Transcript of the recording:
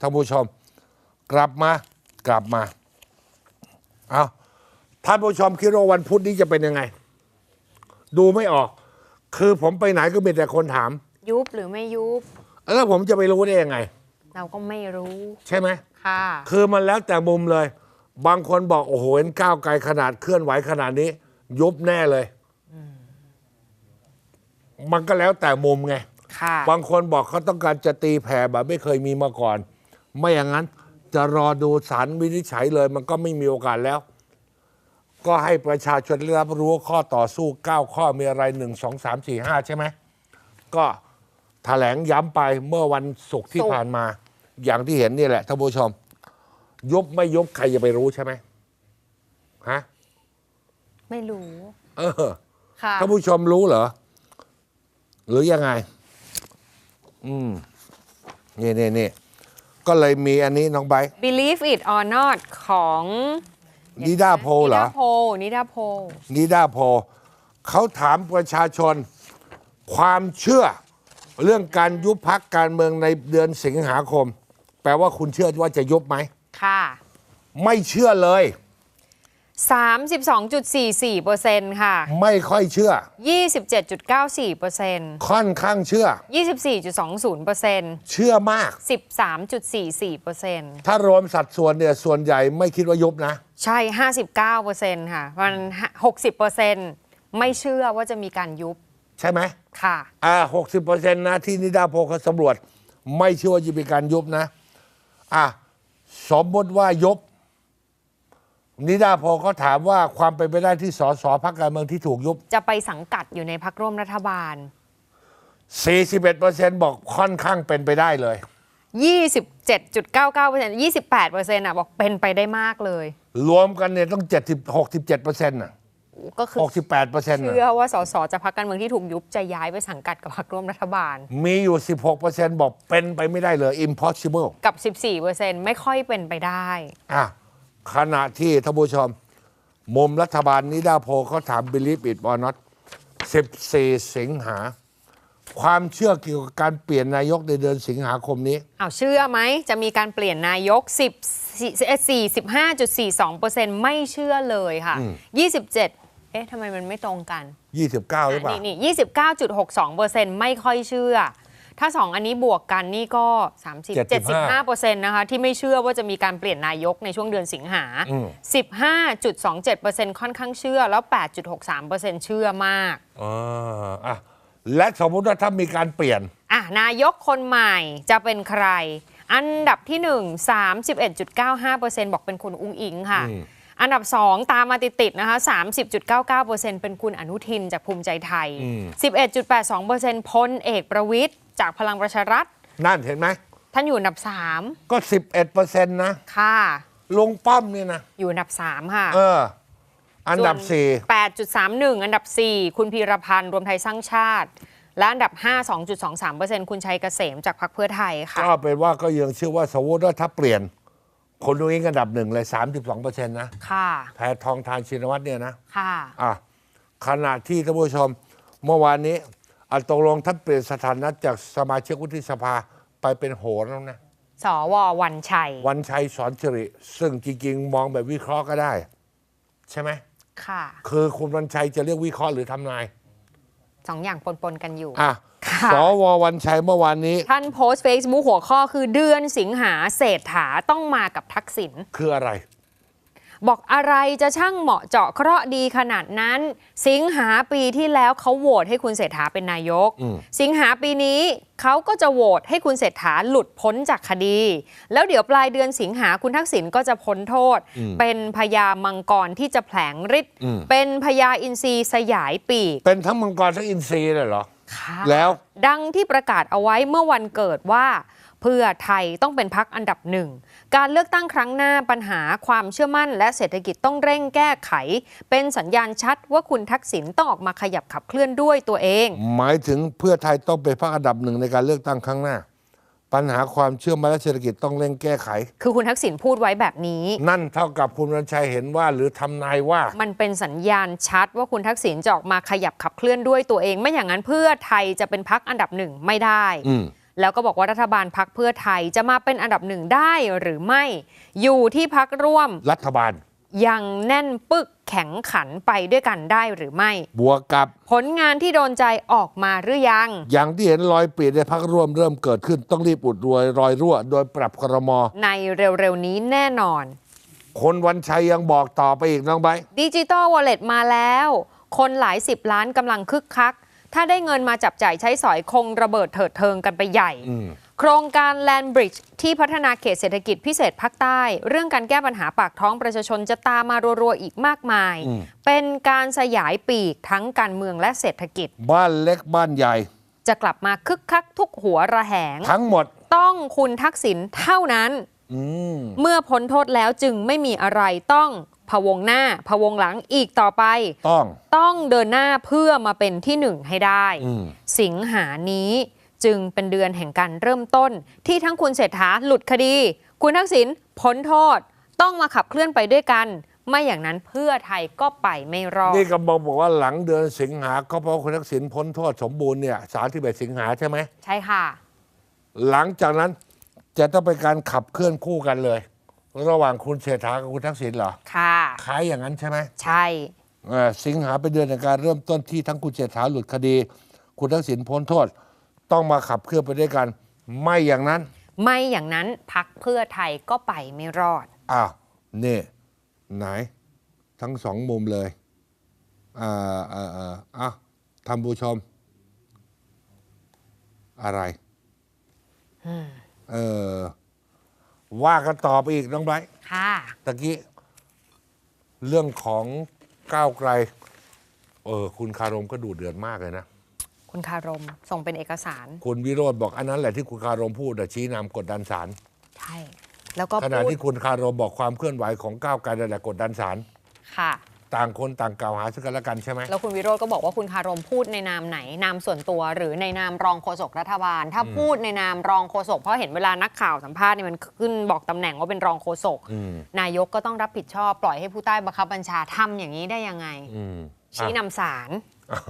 ท่านผู้ชม กลับมากลับมาเอาท่านผู้ชมคิดว่าวันพุธนี้จะเป็นยังไง ดูไม่ออก คือผมไปไหนก็มีแต่คนถาม ยุบหรือไม่ยุบแล้วผมจะไปรู้ได้ยังไง เราก็ไม่รู้ ใช่ไหม ค่ะ คือมันแล้วแต่มุมเลย บางคนบอก โอ้โหเห็นก้าวไกลขนาดเคลื่อนไหวขนาดนี้ ยุบแน่เลย มันก็แล้วแต่มุมไง ค่ะ บางคนบอกเขาต้องการจะตีแผ่แบบไม่เคยมีมาก่อน ไม่อย่างนั้นจะรอดูสารวินิจฉัยเลยมันก็ไม่มีโอกาสแล้ว ก็ให้ประชาชนได้รับรู้ข้อต่อสู้ 9 ข้อมีอะไร 1 2 3 4 5 ใช่ไหม ก็แถลงย้ำไปเมื่อวันศุกร์ที่ศุกร์ ผ่านมา อย่างที่เห็นนี่แหละท่านผู้ชม ยุบไม่ยุบใครจะไปรู้ใช่ไหมฮะไม่รู้เออ ค่ะท่านผู้ชมรู้เหรอ หรือยังไง อืม นี่นี่นี่ ก็เลยมีอันนี้น้องไบร์ท believe it or not ของนิดาโพลเหรอ นิดาโพลนิดาโพลนิดาโพลเขาถามประชาชนความเชื่อเรื่องการยุบพักการเมืองในเดือนสิงหาคม แปลว่าคุณเชื่อว่าจะยุบไหมค่ะ ไม่เชื่อเลย 32.44เปอร์เซ็นต์ค่ะ ไม่ค่อยเชื่อ 27.94เปอร์เซ็นต์ค่อนข้างเชื่อ 24.20เปอร์เซ็นต์เชื่อมาก 13.44เปอร์เซ็นต์ถ้ารวมสัดส่วนเนี่ยส่วนใหญ่ไม่คิดว่ายุบนะ ใช่ 59เปอร์เซ็นต์ค่ะมัน60เปอร์เซ็นต์ไม่เชื่อว่าจะมีการยุบ ใช่ไหม ค่ะ อ่าหกสิบเปอร์เซ็นต์นะที่นิดาโพลเขาสำรวจ ไม่เชื่อว่าจะมีการยุบนะ อะ สมมติว่ายุบ นิดาโพลเขาถามว่าความเป็นไปได้ที่สสพักการเมืองที่ถูกยุบ จะไปสังกัดอยู่ในพักร่วมรัฐบาล 41เปอร์เซ็นต์บอกค่อนข้างเป็นไปได้เลย 27.99% 28%อะบอกเป็นไปได้มากเลย รวมกันเนี่ยต้อง 70 67เปอร์เซ็นต์น่ะก็คือ68เปอร์เซ็นต์เชื่อว่าสสจะพักการเมืองที่ถูกยุบจะย้ายไปสังกัดกับพรรคร่วมรัฐบาล มีอยู่ 16เปอร์เซ็นต์บอกเป็นไปไม่ได้เลย impossible กับ 14%ไม่ค่อยเป็นไปได้ อะ ขณะที่ท่านผู้ชม มุมรัฐบาลนิดาโพลเขาถาม believe it or not 14 สิงหา ความเชื่อเกี่ยวกับการเปลี่ยนนายกในเดือนสิงหาคมนี้ เอาเชื่อไหมจะมีการเปลี่ยนนายก 10 45.42%ไม่เชื่อเลยค่ะ 27 เอ๊ะทำไมมันไม่ตรงกัน29 หรือเปล่า นี่นี่ 29.62%ไม่ค่อยเชื่อ ถ้า 2 อันนี้บวกกันนี่ก็ 30 75%นะคะที่ไม่เชื่อว่าจะมีการเปลี่ยนนายกในช่วงเดือนสิงหาอืม15.27%ค่อนข้างเชื่อแล้ว 8.63%เชื่อมากอ่าอะและสมมุติว่าถ้ามีการเปลี่ยนอะนายกคนใหม่จะเป็นใคร อันดับที่ 1 31.95%บอกเป็นคุณอุ้งอิงค่ะอืมอันดับ 2 ตามมาติดๆนะคะ30.99%เป็นคุณอนุทินจากภูมิใจไทย 11.82%พลเอกประวิทย์ จากพลังประชารัฐ นั่นเห็นไหม ท่านอยู่อันดับก็11เปอร์เซ็นต์นะ3ค่ะลุงป้อมนี่นะ อยู่อันดับ3ค่ะเออ อันดับส่วน8.31อันดับ4คุณพีรพันธ์รวมไทยสร้างชาติ และอันดับ 5 2.23%คุณชัยเกษมจากพรรคเพื่อไทย4ค่ะก็เป็นว่าก็ยังเชื่อว่าสมมติว่าถ้าเปลี่ยน คนตรงนี้อันดับหนึ่งเลย 32เปอร์เซ็นต์นะค่ะแพทองทานชินวัตรเนี่ยนะค่ะอะขณะที่ท่านผู้ชมเมื่อวานนี้ อัตกลงท่านเปลี่ยนสถานะจากสมาชิกวุฒิสภาไปเป็นโหรแล้วนะ สววันชัย วันชัยสอนสิริ ซึ่งจริงๆ มองแบบวิเคราะห์ก็ได้ ใช่ไหม ค่ะ คือคุณวันชัยจะเรียกวิเคราะห์หรือทำนาย สองอย่างปนๆกันอยู่ อะ ค่ะ สววันชัยเมื่อวานนี้ ท่านโพสต์ Facebook หัวข้อคือเดือนสิงหาเศรษฐาต้องมากับทักษิณคืออะไร บอกอะไรจะช่างเหมาะเจาะเคราะห์ดีขนาดนั้น สิงหาปีที่แล้วเขาโหวตให้คุณเศรษฐาเป็นนายกอืมสิงหาปีนี้เขาก็จะโหวตให้คุณเศรษฐาหลุดพ้นจากคดี แล้วเดี๋ยวปลายเดือนสิงหาคุณทักษิณก็จะพ้นโทษ เป็นพญามังกรที่จะแผลงฤทธิ์เป็นพญาอินทรีสยายปีก เป็นทั้งมังกรทั้งอินทรีเลยเหรอค่ะแล้วดังที่ประกาศเอาไว้เมื่อวันเกิดว่า เพื่อไทยต้องเป็นพักอันดับหนึ่ง การเลือกตั้งครั้งหน้าปัญหาความเชื่อมั่น และเศรษฐกิจต้องเร่งแก้ไข เป็นสัญญาณชัดว่าคุณทักษิณต้องออกมาขยับขับเคลื่อนด้วยตัวเอง หมายถึงเพื่อไทยต้องเป็นพรรคอันดับหนึ่งในการเลือกตั้งครั้งหน้า ปัญหาความเชื่อมั่นและเศรษฐกิจต้องเร่งแก้ไข คือคุณทักษิณพูดไว้แบบนี้ นั่นเท่ากับคุณวันชัยเห็นว่าหรือทำนายว่า มันเป็นสัญญาณชัดว่าคุณทักษิณจะออกมาขยับขับเคลื่อนด้วยตัวเอง ไม่อย่างนั้นเพื่อไทยจะเป็นพักอันดับหนึ่งไม่ได้ อืม แล้วก็บอกว่ารัฐบาลพักเพื่อไทยจะมาเป็นอันดับหนึ่งได้หรือไม่อยู่ที่พักร่วม รัฐบาล ยังแน่นปึกแข็งขันไปด้วยกันได้หรือไม่ บวกกับผลงานที่โดนใจออกมาหรือยัง อย่างที่เห็นรอยเปลี่ยนในพักร่วมเริ่มเกิดขึ้นต้องรีบอุดรวยรอยรั่ว โดยปรับครมในเร็วๆนี้แน่นอน คนวันชัยยังบอกต่อไปอีกน้องใบร์ทดิจิ t a ลวอลเล็ตมาแล้ว คนหลายสิบล้านกำลังคึกคัก ถ้าได้เงินมาจับจ่ายใช้สอยคงระเบิดเถิดเทิงกันไปใหญ่อืมโครงการ Land Bridge ที่พัฒนาเขตเศรษฐกิจพิเศษภาคใต้ เรื่องการแก้ปัญหาปากท้องประชาชนจะตามมารัวๆอีกมากมายอืมเป็นการสยายปีกทั้งการเมืองและเศรษฐกิจ บ้านเล็กบ้านใหญ่ จะกลับมาคึกคักทุกหัวระแหง ทั้งหมดต้องคุณทักษิณเท่านั้นอืมเมื่อพ้นโทษแล้วจึงไม่มีอะไรต้อง พะวงหน้าพะวงหลังอีกต่อไป ต้องต้องเดินหน้าเพื่อมาเป็นที่หนึ่งให้ได้อืมสิงหานี้จึงเป็นเดือนแห่งการเริ่มต้น ที่ทั้งคุณเศรษฐาหลุดคดี คุณทักษิณพ้นโทษต้องมาขับเคลื่อนไปด้วยกัน ไม่อย่างนั้นเพื่อไทยก็ไปไม่รอดนี่กำลังบอกว่าหลังเดือนสิงหาก็เพราะคุณทักษิณพ้นโทษสมบูรณ์เนี่ยสามที่สิงหาใช่ไหมใช่ค่ะ หลังจากนั้นจะต้องเป็นการขับเคลื่อนคู่กันเลย ระหว่างคุณเศรษฐากับคุณทักษิณเหรอค่ะ คล้ายอย่างนั้นใช่ไหมใช่ เอ่อสิงหาเป็นเดือนในการเริ่มต้นที่ทั้งคุณเศรษฐาหลุดคดี คุณทักษิณพ้นโทษ ต้องมาขับเคลื่อนไปด้วยกัน ไม่อย่างนั้นไม่อย่างนั้นพักเพื่อไทยก็ไปไม่รอด อ้าวนี่ไหน ทั้งสองมุมเลยอ่าอ่าอ่าอะท่านผู้ชม อะไรเออ ว่ากันต่อไปอีกน้องไบร์ทค่ะตะกี้เรื่องของก้าวไกล เออ คุณคารมก็ดูเดือดมากเลยนะ คุณคารมส่งเป็นเอกสาร คุณวิโรธบอกอันนั้นแหละที่คุณคารมพูดอะชี้นำกดดันศาลใช่แล้วก็ขณะพูดที่คุณคารมบอกความเคลื่อนไหวของก้าวไกลนั่นแหละกดดันศาลค่ะ ต่างคนต่างกล่าวหาซึ่งกันและกันใช่ไหมแล้วคุณวิโรจน์ก็บอกว่าคุณคารมพูดในนามไหนนามส่วนตัว หรือในนามรองโฆษกรัฐบาล ถ้าพูดในนามรองโฆษกเพราะเห็นเวลานักข่าวสัมภาษณ์เนี่ยมันขึ้นบอกตำแหน่งว่าเป็นรองโฆษกอืมนายกก็ต้องรับผิดชอบ ปล่อยให้ผู้ใต้บังคับบัญชาทำอย่างนี้ได้ยังไงอืมชี้อะนำสารอ้าว